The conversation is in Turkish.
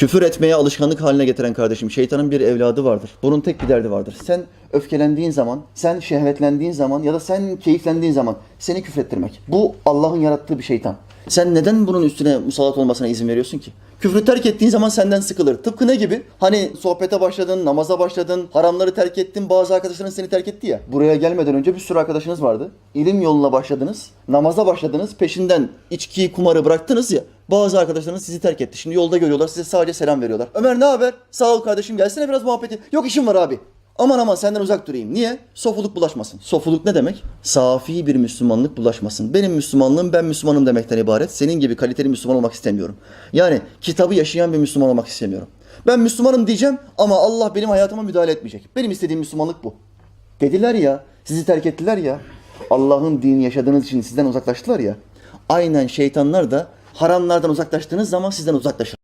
Küfür etmeye alışkanlık haline getiren kardeşim şeytanın bir evladı vardır. Bunun tek bir derdi vardır. Sen öfkelendiğin zaman, sen şehvetlendiğin zaman ya da sen keyiflendiğin zaman seni küfrettirmek. Bu Allah'ın yarattığı bir şeytan. Sen neden bunun üstüne musallat olmasına izin veriyorsun ki? Küfrü terk ettiğin zaman senden sıkılır. Tıpkı ne gibi? Hani sohbete başladın, namaza başladın, haramları terk ettin, bazı arkadaşların seni terk etti ya. Buraya gelmeden önce bir sürü arkadaşınız vardı. İlim yoluna başladınız, namaza başladınız, peşinden içkiyi, kumarı bıraktınız ya. Bazı arkadaşlarınız sizi terk etti. Şimdi yolda görüyorlar, size sadece selam veriyorlar. Ömer ne haber? Sağ ol kardeşim, gelsene biraz muhabbeti. Yok işim var abi. Aman aman senden uzak durayım. Niye? Sofuluk bulaşmasın. Sofuluk ne demek? Safi bir Müslümanlık bulaşmasın. Benim Müslümanlığım ben Müslümanım demekten ibaret. Senin gibi kaliteli Müslüman olmak istemiyorum. Yani kitabı yaşayan bir Müslüman olmak istemiyorum. Ben Müslümanım diyeceğim ama Allah benim hayatıma müdahale etmeyecek. Benim istediğim Müslümanlık bu. Dediler ya, sizi terk ettiler ya. Allah'ın dini yaşadığınız için sizden uzaklaştılar ya. Aynen şeytanlar da haramlardan uzaklaştığınız zaman sizden uzaklaşır.